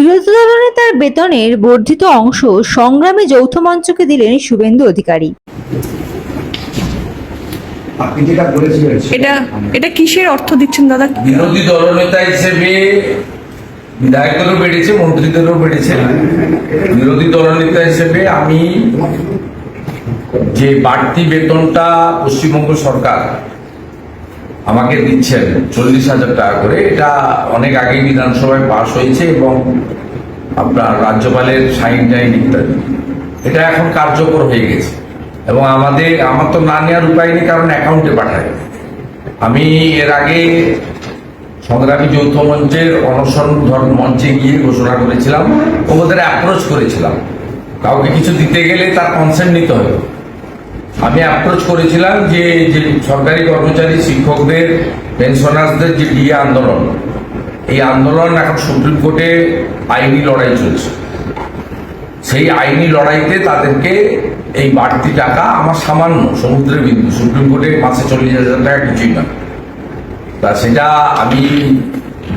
বিরোধী দলনেতার বেতনের বর্ধিত অংশ সংগ্রামী যৌথ মঞ্চকে দিলেন শুভেন্দু অধিকারী। আপনি যেটা বলেছিলেন এটা এটা কিসের অর্থ দিচ্ছেন দাদা? বিরোধী দলনেতা হিসেবে বিধায়কদেরও বেড়েছে মন্ত্রীদেরও বেড়েছে। বিরোধী দলনেতা হিসেবে আমি যে বাড়তি বেতনটা পশ্চিমবঙ্গ সরকার আমাকে দিচ্ছেন চল্লিশ হাজার টাকা করে। এটা অনেক আগে বিধানসভায় পাশ হয়েছে এবং আপনার রাজ্যপালের সাইন টাইন ইত্যাদি। এটা এখন কার্যকর হয়ে গেছে। এবং আমাদের, আমার তো না নেওয়ার উপায় নেই, কারণ অ্যাকাউন্টে পাঠায়। আমি এর আগে সংগ্রামী যৌথ মঞ্চের অনশন মঞ্চে গিয়ে ঘোষণা করেছিলাম, ওদের অ্যাপ্রোচ করেছিলাম। কাউকে কিছু দিতে গেলে তার কনসেন্ট নিতে হবে। আমি অ্যাপ্রোচ করেছিলাম যে যে সরকারি কর্মচারী, শিক্ষকদের পেনশনার্সদের যে ডিএ আন্দোলন, এই আন্দোলন এখন সুপ্রিম কোর্টে আইনি লড়াই চলছে। সেই আইনি লড়াইতে তাদেরকে এই বাড়তি টাকা আমার সামান্য সমুদ্রের বিন্দু, সুপ্রিম কোর্টে মাসে চল্লিশ হাজার টাকা কিছুই না। তা সেটা আমি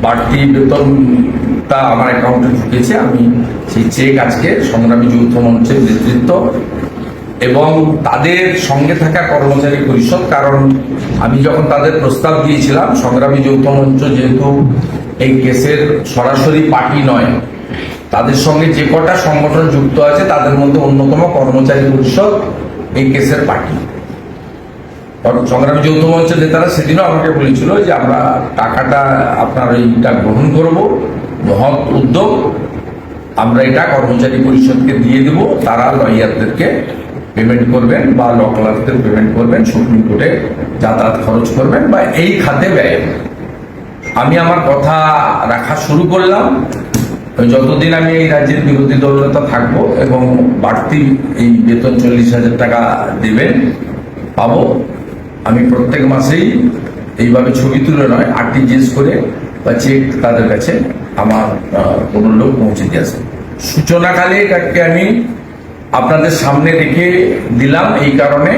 বাড়তি বেতনটা আমার অ্যাকাউন্টে ঢুকেছে, আমি সেই চেক আজকে সংগ্রামী যৌথ মঞ্চের নেতৃত্ব এবং তাদের সঙ্গে থাকা কর্মচারী পরিষদ, কারণ আমি যখন তাদের প্রস্তাব দিয়েছিলাম, সংগ্রামী যৌথ মঞ্চ যেহেতু এই কেসের সরাসরি পার্টি নয়, তাদের সঙ্গে যে কটা সংগঠন যুক্ত আছে, তাদের মধ্যে অন্যতম কর্মচারী পরিষদ এই কেসের পার্টি। সংগ্রামী যৌথ মঞ্চের নেতারা সেদিনও আমাকে বলেছিল যে আমরা টাকাটা, আপনার এইটা গ্রহণ করব, মহৎ উদ্যোগ, আমরা এটা কর্মচারী পরিষদকে দিয়ে দেব, তারা লয়ারদেরকে পেমেন্ট করবেন বা ল পেমেন্ট করবেন, সুপ্রিম কোর্টে যাতায়াত খরচ করবেন বা এই খাতে ব্যয়। আমি আমার কথা রাখা শুরু করলাম। যতদিন আমি এই রাজ্যের বিরোধী দলনেতা থাকব এবং বাড়তি এই বেতন চল্লিশ হাজার টাকা দেবেন, পাবো। আমি প্রত্যেক মাসেই এইভাবে ছবি তুলে নয় আরটিজিএস করে বা চেক তাদের কাছে আমার কোনো লোক পৌঁছে দিয়ে আসে সূচনাকালে আমি আপনাদের সামনে রেখে দিলাম এই কারণে।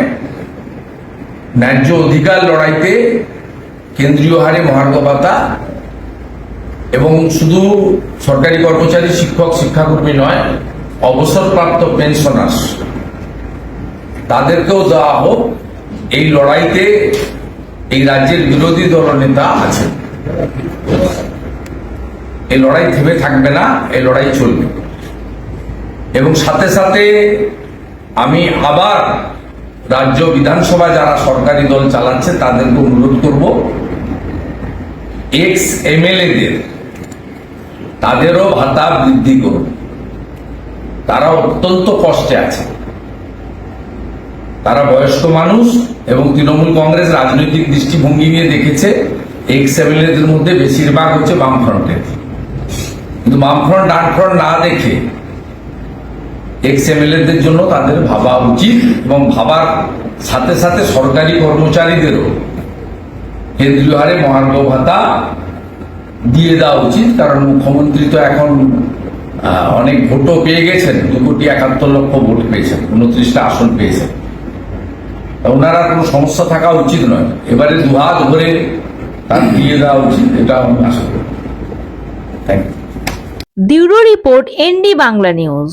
ন্যায্য অধিকার লড়াইতে কেন্দ্রীয় হারে মহার্ঘ ভাতা এবং শুধু সরকারি কর্মচারী, শিক্ষক, শিক্ষাকর্মী নয়, অবসরপ্রাপ্ত পেনশনার্স। তাদেরকেও দেওয়া হোক, এই লড়াইতে এই রাজ্যের বিরোধী দলনেতা আছে এই লড়াই থেমে থাকবে না, এই লড়াই চলবে। এবং সাথে সাথে আমি আবার রাজ্য বিধানসভা যারা সরকারি দল চালাচ্ছে তাদেরকে অনুরোধ করব, এক্স এমএলএদের তাদেরও ভাতা বৃদ্ধি করুন। তারা অত্যন্ত কষ্টে আছে। তারা বয়স্ক মানুষ এবং তৃণমূল কংগ্রেস রাজনৈতিক দৃষ্টিভঙ্গি নিয়ে দেখেছে, এক্স এমএলএদের মধ্যে বেশিরভাগ হচ্ছে বামফ্রন্টের। কিন্তু বামফ্রন্ট, ডানফ্রন্ট না দেখে এক্স এমএলএদের জন্য তাদের ভাবা উচিত এবং ভাবার সাথে সাথে সরকারি কর্মচারীদেরও কেন্দ্রীয় হারে মহার্ঘ ভাতা দিয়ে দেওয়া উচিত, কারণ মুখ্যমন্ত্রী তো এখন অনেক ভোটও পেয়ে গেছেন, দু কোটি একাত্তর লক্ষ ভোট পেয়েছেন, উনত্রিশটা আসন পেয়েছেন। ওনারা কোনো সমস্যা থাকা উচিত নয়। এবারে দুহাত ধরে তার দিয়ে দেওয়া উচিত এটা আমি আশা করি। Thank you bureau report ND Bangla news.